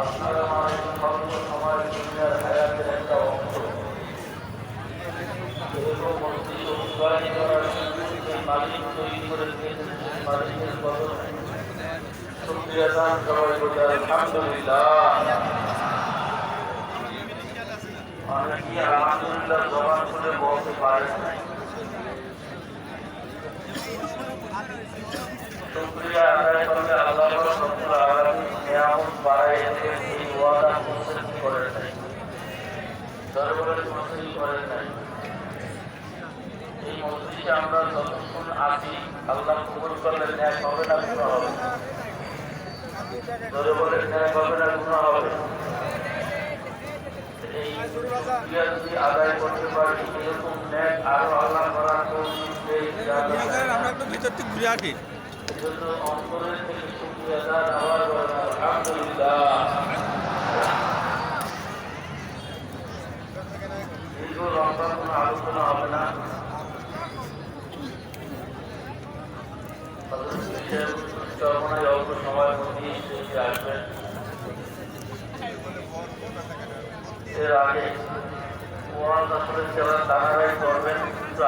আপনারা আমাদের স্বল্প সময় দুনিয়ার আলহামদুলিল্লাহ অনেকে আলহামদুলিল্লাহ জবান করে বলতে পারে শুক্রিয়া আদায় করলে আল্লাহ রব্বুল আলামিন নিয়ামত এই করে নাই দরবারে মুসলিম করে নাই এই মসজিদে আমরা যতক্ষণ আছি, আল্লাহ কবুল করলে ন্যায় হবে না গুণ হবে। বলে ন্যায় হবে না হবে। শুকরিয়া আদায় করতে পারি এরকম ন্যায় আরও আল্লাহ করার আমরা একটু ভিতর থেকে ঘুরে আসি কোনো হবে না অল্প সময়ের মধ্যেই আসবেন এর আগে। ওয়াজ আসলে যারা তারাই করবেন কিন্তু